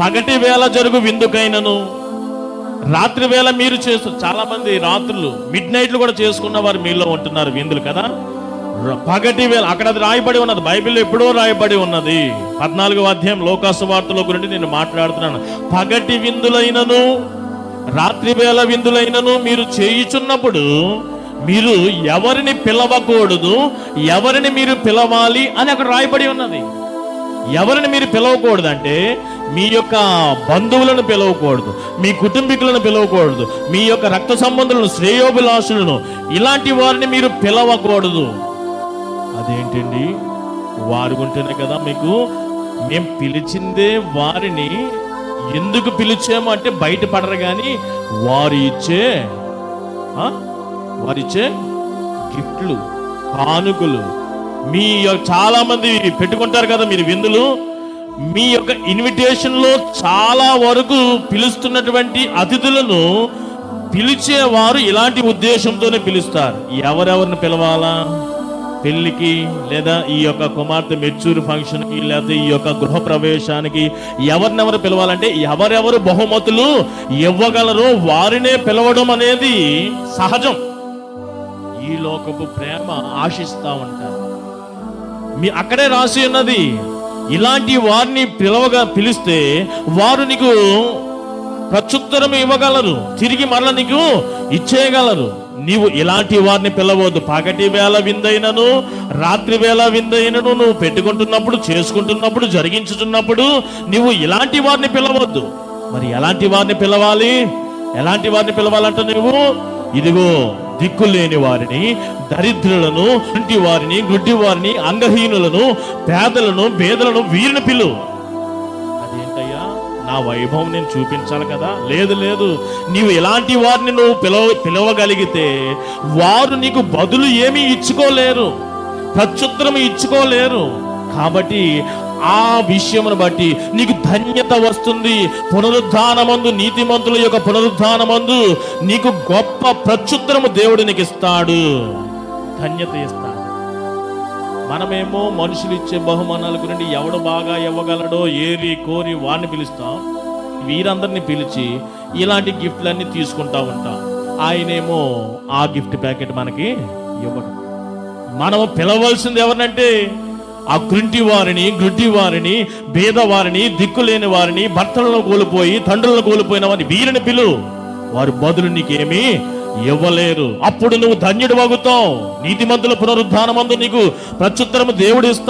పగటి వేళ జరుగు విందుకైనను. రాత్రి వేళ మీరు చేస్తూ చాలా మంది రాత్రులు మిడ్ నైట్లు కూడా చేసుకున్న వారు మీలో ఉంటున్నారు విందులు కదా? పగటి వేళ అక్కడ అది రాయబడి ఉన్నది బైబిల్లో ఎప్పుడో రాయబడి ఉన్నది. పద్నాలుగో అధ్యాయం లోకాసు వార్తల గురించి నేను మాట్లాడుతున్నాను. పగటి విందులైనను రాత్రి వేళ విందులైనను మీరు చేయుచున్నప్పుడు మీరు ఎవరిని పిలవకూడదు ఎవరిని మీరు పిలవాలి అని అక్కడ రాయబడి ఉన్నది. ఎవరిని మీరు పిలవకూడదు అంటే మీ యొక్క బంధువులను పిలవకూడదు మీ కుటుంబీకులను పిలవకూడదు మీ యొక్క రక్త సంబంధులను శ్రేయోభిలాషులను ఇలాంటి వారిని మీరు పిలవకూడదు. అదేంటండి? వారు ఉంటేనే కదా మీకు మేము పిలిచిందే వారిని. ఎందుకు పిలిచాము అంటే బయటపడరు కానీ వారు ఇచ్చే వారిచ్చే గిఫ్ట్లు కానుకలు మీ యొక్క చాలా మంది పెట్టుకుంటారు కదా మీరు విందులు. మీ యొక్క ఇన్విటేషన్లో చాలా వరకు పిలుస్తున్నటువంటి అతిథులను పిలిచేవారు ఇలాంటి ఉద్దేశంతోనే పిలుస్తారు. ఎవరెవరిని పిలవాలా? పెళ్ళికి లేదా ఈ యొక్క కుమార్తె మెచ్చూరు ఫంక్షన్కి లేదా ఈ యొక్క గృహ ప్రవేశానికి ఎవరినెవరు పిలవాలంటే ఎవరెవరు బహుమతులు ఇవ్వగలరో వారినే పిలవడం అనేది సహజం. ఈ లోకపు ప్రేమ ఆశిస్తా ఉంటారు. మీ అక్కడే రాసి ఉన్నది. ఇలాంటి వారిని పిలవగా పిలిస్తే వారు నీకు ప్రత్యుత్తరం ఇవ్వగలరు. తిరిగి మరల నీకు ఇచ్చేయగలరు. నీవు ఇలాంటి వారిని పిలవద్దు. పగటి వేళ విందైనను రాత్రి వేళ విందైనను నువ్వు పెట్టుకుంటున్నప్పుడు చేసుకుంటున్నప్పుడు జరిగించుతున్నప్పుడు నువ్వు ఇలాంటి వారిని పిలవద్దు. మరి ఎలాంటి వారిని పిలవాలి? ఎలాంటి వారిని పిలవాలంట నువ్వు ఇదిగో దిక్కులేని వారిని దరిద్రులను ఇంటి వారిని గుడ్డి వారిని అంగహీనులను పేదలను పేదలను వీరిని పిలు. అదేంటయ్యా? నా వైభవం నేను చూపించాలి కదా? లేదు లేదు. నీవు ఎలాంటి వారిని నువ్వు పిలవ పిలవగలిగితే వారు నీకు బదులు ఏమీ ఇచ్చుకోలేరు. ప్రత్యుత్తరం ఇచ్చుకోలేరు. కాబట్టి ఆ విషయమును బట్టి నీకు ధన్యత వస్తుంది. పునరుద్ధానమందు నీతిమంతుల యొక్క పునరుద్ధానమందు నీకు గొప్ప ప్రత్యుత్తరము దేవుడు నీకు ఇస్తాడు ధన్యత ఇస్తాడు. మనమేమో మనుషులు ఇచ్చే బహుమానాల గురించి ఎవడు బాగా ఇవ్వగలడో ఏరి కోరి వాడిని పిలుస్తాం. వీరందరిని పిలిచి ఇలాంటి గిఫ్ట్లన్నీ తీసుకుంటా ఉంటాం. ఆయనేమో ఆ గిఫ్ట్ ప్యాకెట్ మనకి ఇవ్వడం. మనము పిలవలసింది ఎవరినంటే ఆ కృంటి వారిని గ్రుడ్డి వారిని బీదవారిని దిక్కులేని వారిని భర్తలను కోల్పోయి తండ్రులను కోల్పోయిన వారిని వీరిని పిలు. వారి బదులు నీకేమీ ఇవ్వలేరు. అప్పుడు నువ్వు ధన్యుడు వగుతావు నీతిమంతుల పునరుద్ధానమందు నీకు ప్రత్యుత్తరము దేవుడు